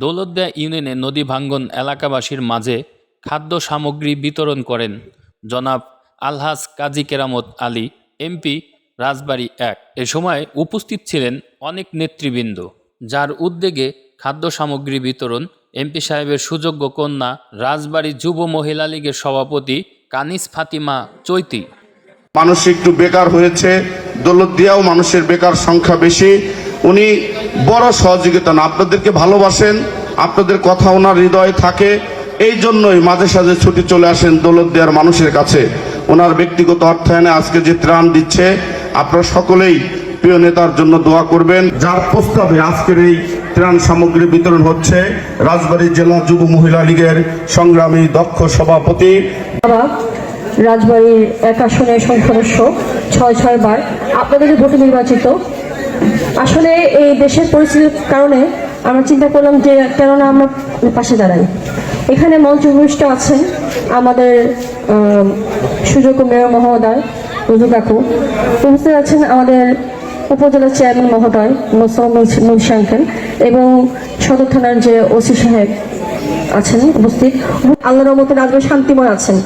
দৌলতদিয়া ইউনিয়নে নদী ভাঙ্গন এলাকাবাসীর মাঝে খাদ্য সামগ্রী বিতরণ করেন জনাব আলহাজ কাজী কেরামত আলী, এমপি, রাজবাড়ী এক। এ সময় উপস্থিত ছিলেন অনেক নেতৃবৃন্দ, যার উদ্যোগে খাদ্য সামগ্রী বিতরণ, এমপি সাহেবের সুযোগ্য কন্যা, রাজবাড়ী যুব মহিলা লীগের সভাপতি কানিস ফাতিমা চৈতি। মানুষ একটু বেকার হয়েছে, দৌলত দিয়াও মানুষের বেকার সংখ্যা বেশি। উনি বড় সহযোগিতা না, আপনাদেরকে ভালোবাসেন, আপনাদের কথা ওনার হৃদয়ে থাকে, এই জন্যই মাঝে সাঝে ছুটি চলে আসেন দৌলত দেওয়ার মানুষের কাছে। ওনার ব্যক্তিগত অর্থায়নে আজকে যে ত্রাণ দিচ্ছে, আপনারা সকলেই প্রিয় নেতার জন্য দোয়া করবেন। যার প্রস্তাবে আজকের এই ত্রাণ সামগ্রী বিতরণ হচ্ছে, রাজবাড়ী জেলা যুব মহিলা লীগের সংগ্রামী দক্ষ সভাপতি। রাজবাড়ির এক আসনের সদস্য ছয় ছয় বার আপনাদের ভোটে নির্বাচিত আসলে এই দেশের পরিস্থিতির কারণে আমরা চিন্তা করলাম যে কেননা আমরা পাশে দাঁড়াই। এখানে মঞ্চ মঞ্চভূষ্ট আছেন আমাদের সুযোগ্য মেয়র মহোদয় রুজু কাকু। উপস্থিত আছেন আমাদের উপজেলা চেয়ারম্যান মহোদয় আঙ্কেল এবং সদর থানার যে ওসি সাহেব আছেন, উপস্থিত। আল্লাহর রহমতে রাজবাড়ি শান্তিময় আছেন।